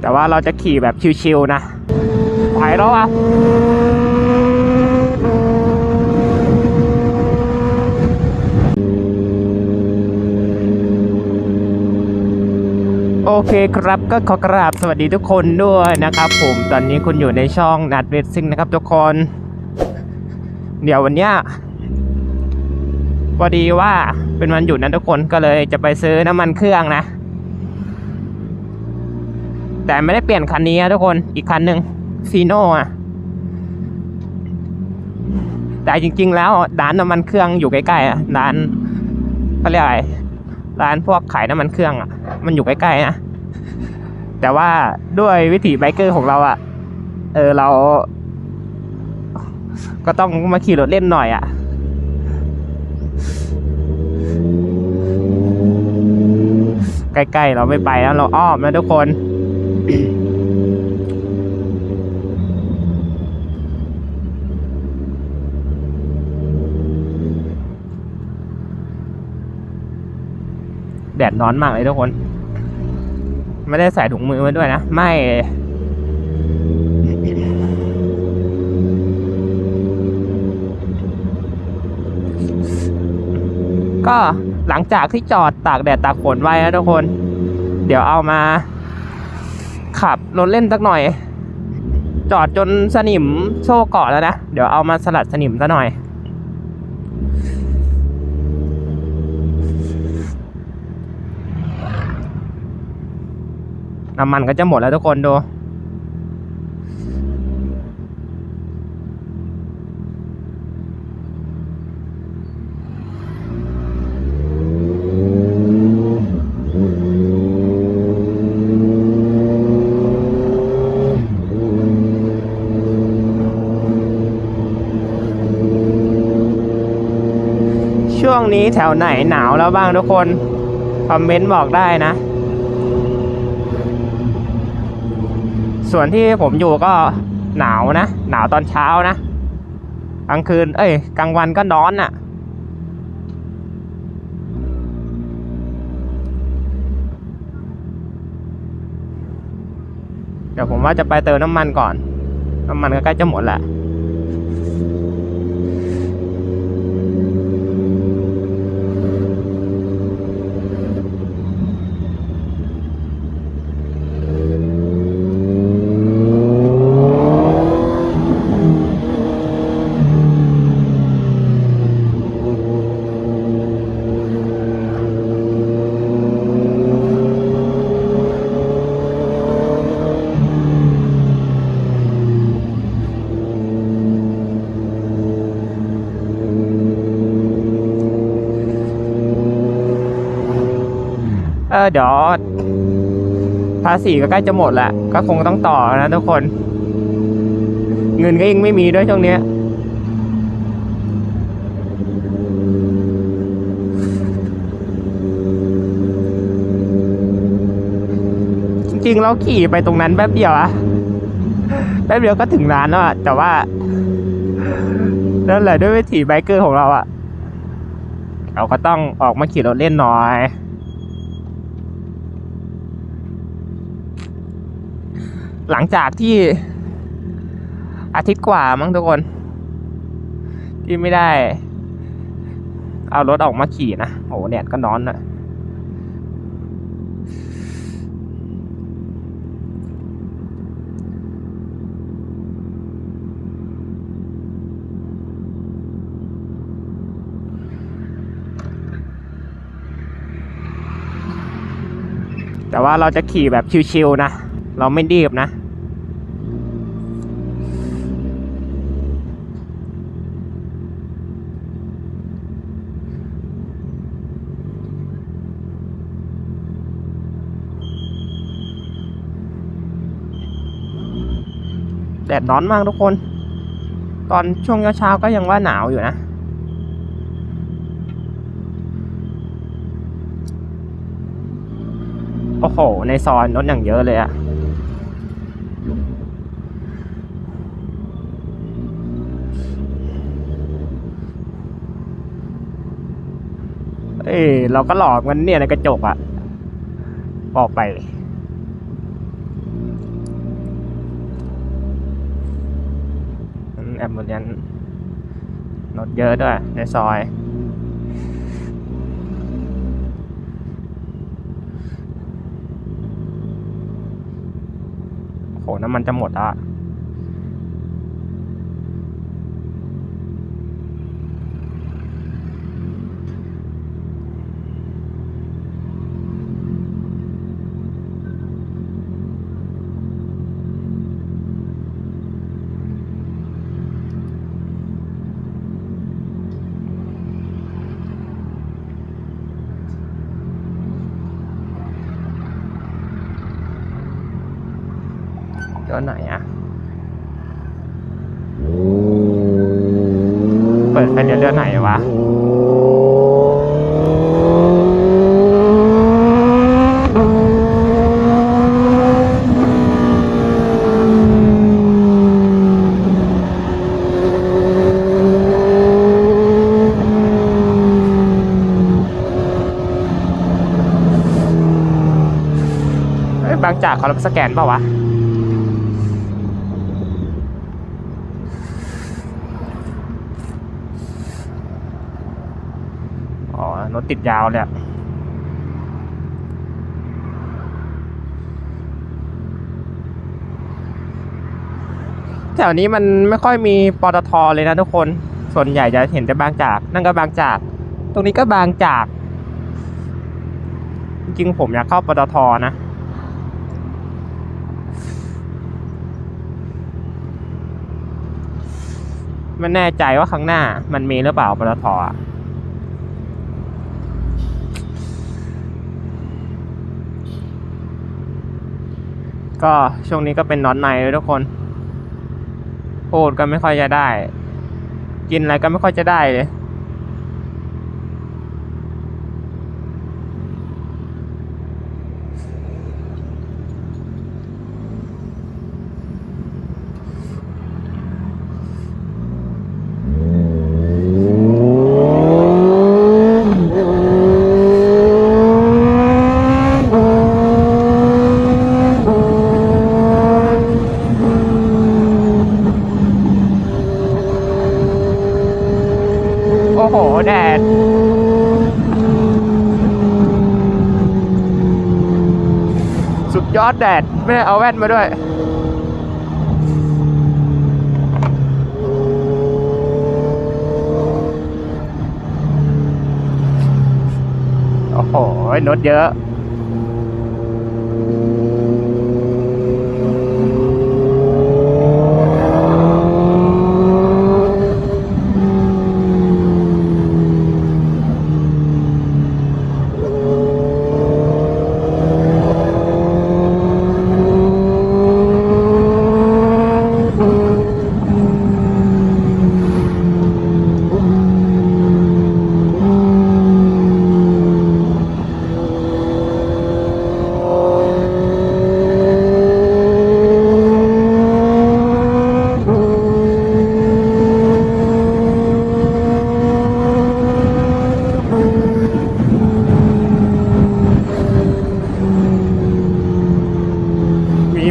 แต่ว่าเราจะขี่แบบชิวๆนะไปแล้วอะโอเคครับก็ขอกราบสวัสดีทุกคนด้วยนะครับผมตอนนี้คุณอยู่ในช่องนัดเรซซิ่งนะครับทุกคน เดี๋ยววันเนี้ยพอดีว่าเป็นวันหยุดนะทุกคนก็เลยจะไปซื้อน้ำมันเครื่องนะ แต่ไม่ได้เปลี่ยนคันนี้นะทุกคนอีกคันหนึ่งฟีโน่อะแต่จริง ๆ แล้วร้านน้ำมันเครื่องอยู่ใกล้ๆอะร้านเขาเรียกอะไรร้านพวกขายน้ำมันเครื่องอะมันอยู่ใกล้ๆนะแต่ว่าด้วยวิถีไบเกอร์ของเราอะ เออเรา ก็ต้องมาขี่รถเล่นหน่อยอะใกล้ๆเราไม่ไปแล้วเราอ้อมนะทุกคน แดดร้อนมากเลยทุกคน ไม่ได้ใส่ถุงมือมาด้วยนะ ไม่ก็หลังจากที่จอดตากแดดตากฝนไว้นะทุกคน เดี๋ยวเอามา ขับรถเล่นสักหน่อย จอดจนสนิมโซ่เกาะแล้วนะ เดี๋ยวเอามาสลัดสนิมซะหน่อย น้ำมันก็จะหมดแล้วทุกคนดู ช่ วงนี้แถวไหนหนาวแล้วบ้างทุกคน คอมเมนต์บอกได้นะ ส่วนที่ผมอยู่ก็หนาวนะ หนาวตอนเช้านะ กลางคืน เอ้ย กลางวันก็ร้อนน่ะ เดี๋ยวผมว่าจะไปเติมน้ำมันก่อน น้ำมันก็ใกล้จะหมดแหละ เออเดี๋ยวภาษีก็ใกล้จะหมดแหละ ก็คงต้องต่อนะทุกคน เงินก็ยังไม่มีด้วยช่วงนี้จริงๆเราขี่ไปตรงนั้นแป๊บเดียวอะแป๊บเดียวก็ถึงร้านแล้วอะแต่ว่านั่นแหละด้วยวิถีไบเกอร์ของเราอะเราก็ต้องออกมาขี่รถเล่นหน่อย หลังจากที่อาทิตย์กว่ามั้งทุกคน ที่ไม่ได้ เอารถออกมาขี่นะโอ้แดดก็นอนนะแต่ว่าเราจะขี่แบบชิวๆนะ เราไม่รีบนะ แดดร้อนมากทุกคน ตอนช่วงเช้าๆก็ยังว่าหนาวอยู่นะโอ้โห ในซอยรถอย่างเยอะเลยอะ ออเราก็หลอกมันเนี่ยในกระจกอะบอกไป แอมบูเลนรถเยอะด้วย ในซอย โหน้ำมันจะหมดอะ เดี๋ยวไหนอะเปิดไฟเลี้ยวเลี้ยวไหนวะเอ้บางจากเขารับสแกนเปล่าวะ อ๋อ รถ ติดยาวเลยแถวนี้มันไม่ค่อยมีปตทเลยนะทุกคน ส่วนใหญ่จะเห็นแต่บางจาก นั่นก็บางจาก ตรงนี้ก็บางจาก จริงๆผมอยากเข้าปตทนะไม่แน่ใจว่าข้างหน้ามันมีหรือเปล่าปตทอะ ก็ช่วงนี้ก็เป็นนอนในเลยทุกคนพูดก็ไม่ค่อยจะได้ กินอะไรก็ไม่ค่อยจะได้เลย โอ้โห แดด สุดยอดแดด ไม่ได้เอาแว่นมาด้วย โอ้โห รถเยอะ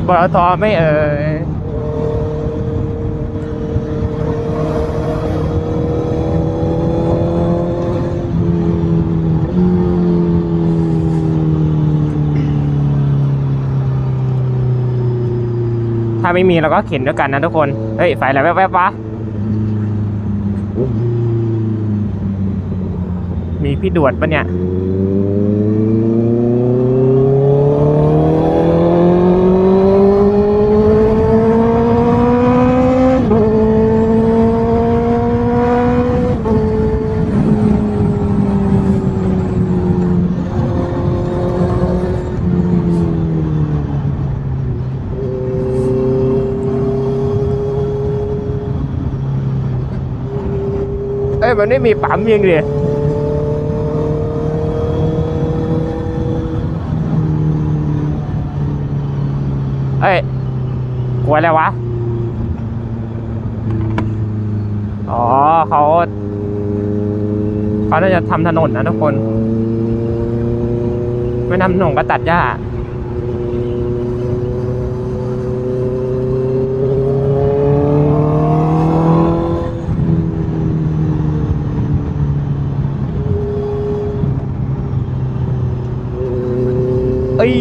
ปตทไม่เอ่ยถ้าไม่มีเราก็เข็นด้วยกันนะทุกคน เฮ้ยไฟอะไรแวบๆวะ มีพี่ดวดปะเนี่ย มันไม่มีปั๊มยิงดิเอ้ยกลัวอะไรวะ อ๋อเขาเขาน่าจะทำถนนนะทุกคน ไม่ทำถนนก็ตัดหญ้า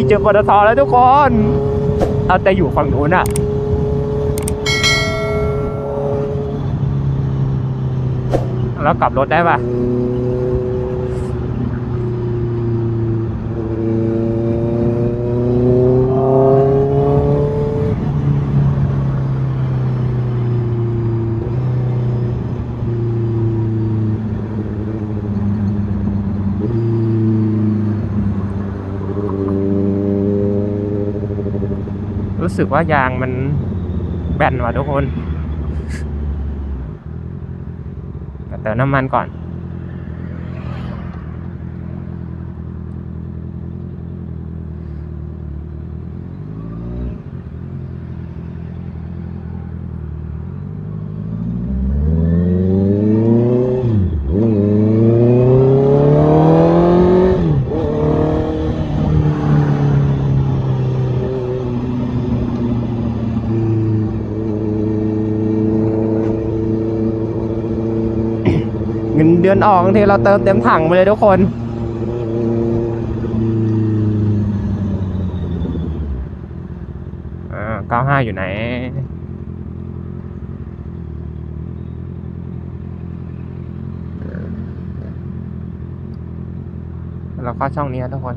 เจอปตทแล้วทุกคนเอาแต่อยู่ฝั่งนู้นอะแล้วกลับรถได้ปะ สึกว่ายางมันแบนว่ะทุกคนแต่เติมน้ำมันก่อน เงิ นอนออกบางทีเราเติมเต็มถังไปเลยทุกคน อ่าเก้าห้าอยู่ไหนเราเข้าช่องนี้ทุกคน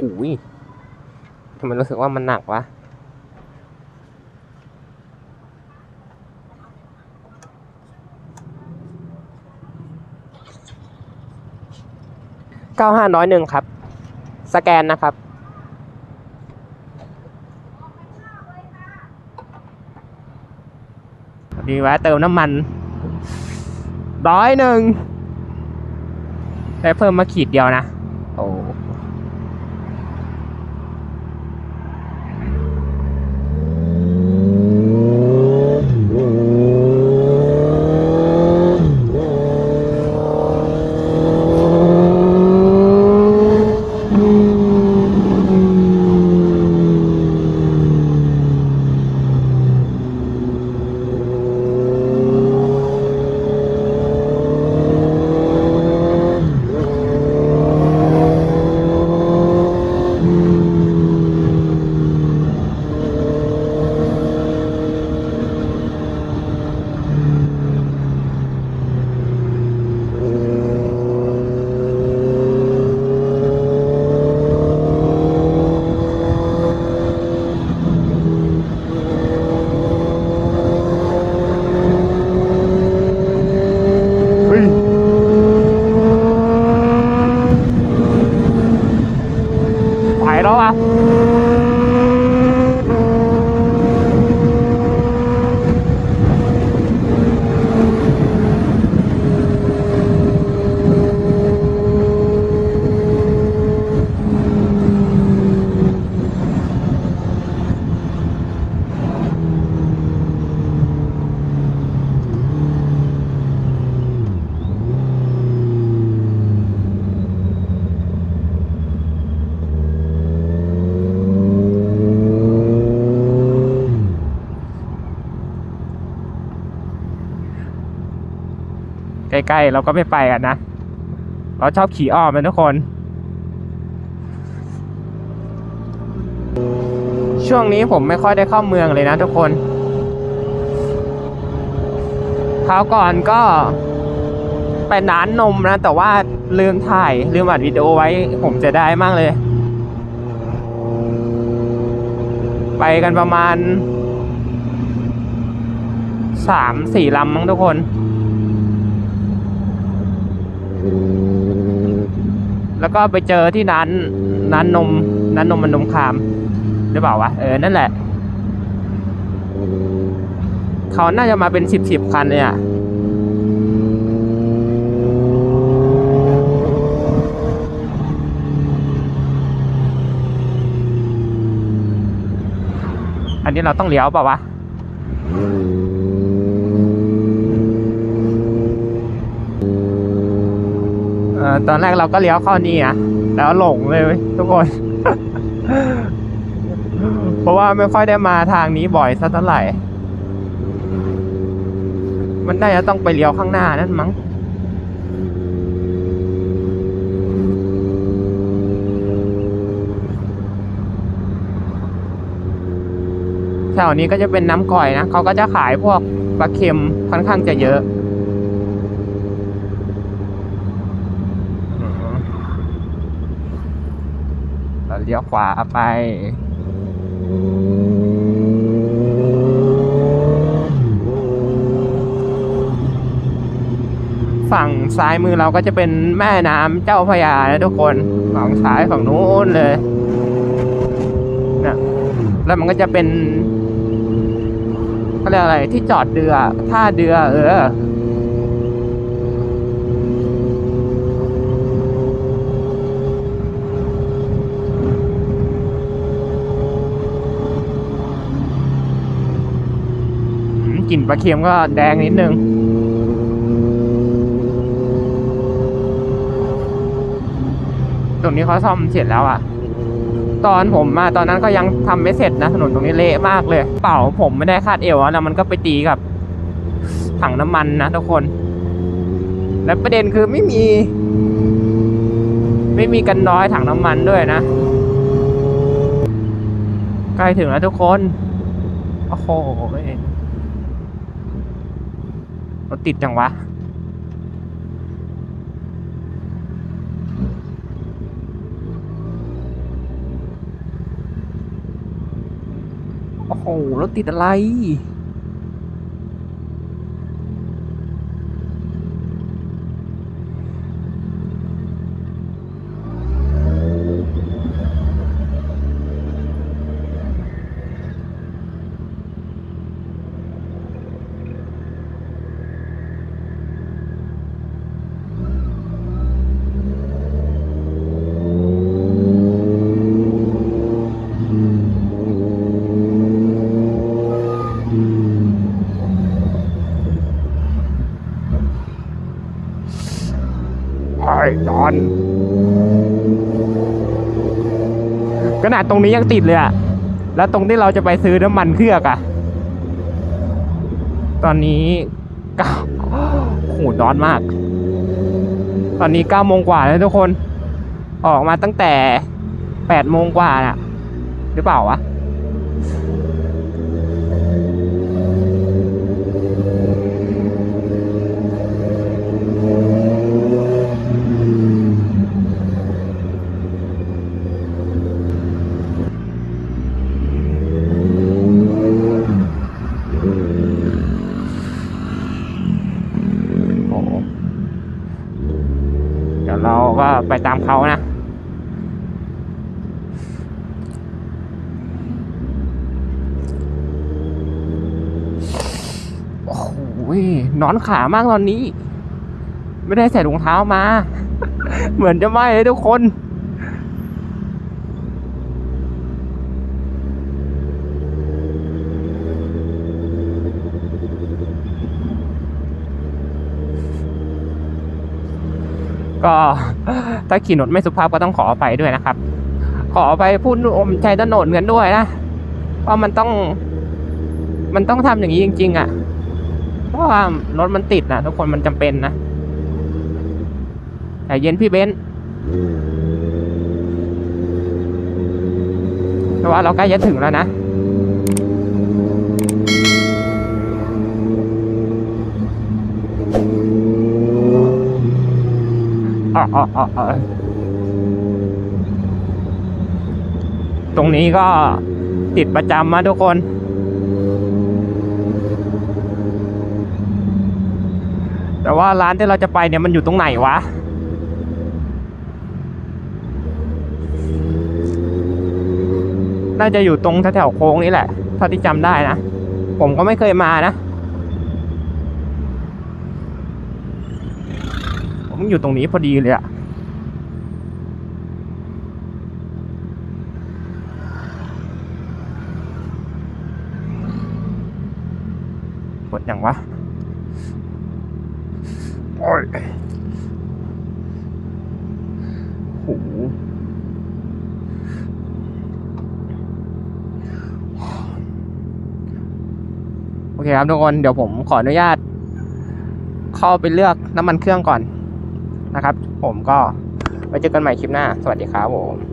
โอ้ยทำไมรู้สึกว่ามันหนักวะ เก้าห้าน้อยหนึ่งครับ สแกนนะครับดีแวะเติมน้ำมันร้อยหนึ่งได้เพิ่มมาขีดเดียวนะ โอ้ ใกล้เราก็ไม่ไปกันนะ เราชอบขี่อ้อมเป็นทุกคน ช่วงนี้ผมไม่ค่อยได้เข้าเมืองเลยนะทุกคนคราวก่อนก็ไปร้านนมนะ แต่ว่าลืมถ่ายลืมอัดวิดีโอไว้ ผมจะได้มากเลย ไปกันประมาณสามสี่ลำมั้งทุกคน แล้วก็ไปเจอที่ร้านร้านนมร้านนมมันนมคามหรือเปล่าวะเออนั่นแหละเขาน่าจะมาเป็นสิบสิบคันเนี่ยอันนี้เราต้องเลี้ยวเปล่าวะ ออตอนแรกเราก็เลี้ยวเข้านี่อะแล้วหลงเลยทุกคน เพราะว่าไม่ค่อยได้มาทางนี้บ่อยสักเท่าไหร่ มันน่าจะต้องไปเลี้ยวข้างหน้านั่นมั้งแถวนี้ก็จะเป็นน้ำก่อยนะเขาก็จะขายพวกปลาเค็มค่อนข้างจะเยอะ อืม เลี้ยวขวาไป ฝั่งซ้ายมือเราก็จะเป็นแม่น้ำเจ้าพระยานะทุกคนฝั่งซ้ายฝั่งนู้นเลยนะแล้วมันก็จะเป็นเขาเรียกอะไรที่จอดเรือท่าเรือเออ กลิ่นปลาเค็มก็แดงนิดนึง ตรงนี้เขาซ่อมเสร็จแล้วอะตอนผมมาตอนนั้นก็ยังทำไม่เสร็จนะถนนตรงนี้เละมากเลย เป่าผมไม่ได้คาดเอวอะแล้วมันก็ไปตีกับถังน้ำมันนะทุกคน และประเด็นคือไม่มี ไม่มีกันน้อยถังน้ำมันด้วยนะใกล้ถึงแล้วทุกคน โอ้โห รถติดจังวะ โอ้โห รถติดอะไร ไอนขนาดตรงนี้ยังติดเลยอะแล้วตรงที่เราจะไปซื้อน้ำมันเครื่อกอะตอนนี้เก้าโหร้อนมาก ตอนนี้เก้าโมงกว่าแล้วทุกคน ออกมาตั้งแต่แปดโมงกว่าน่ะ หรือเปล่าวะ โอ้โหเดี๋ยวเราก็ไปตามเขานะ โอ้โหนอนขามากตอนนี้ ไม่ได้ใส่รองเท้ามา เหมือนจะไหมเลยทุกคนก็ถ้าขี่รถไม่สุภาพก็ต้องขอไปด้วยนะครับ ขอไปพูดอมใจถนนกันด้วยนะว่ามันต้อง มันต้องทำอย่างนี้จริง ๆ อะ เพราะว่ารถมันติดนะทุกคนมันจำเป็นนะแต่เย็นพี่เบนซ์แต่ว่าเราใกล้จะถึงแล้วนะตรงนี้ก็ติดประจำมาทุกคน แต่ ว่าร้านที่เราจะไปเนี่ยมันอยู่ตรงไหนวะ น่าจะอยู่ตรงแถวๆโค้งนี้แหละเท่าที่จำได้นะ ผมก็ไม่เคยมานะ ผมอยู่ตรงนี้พอดีเลยอะกดอย่างวะ โอ้ยโหโอเคครับทุกคน เดี๋ยวผมขออนุญาต เข้าไปเลือกน้ำมันเครื่องก่อนนะครับ ผมก็ไว้เจอกันใหม่คลิปหน้า สวัสดีครับผม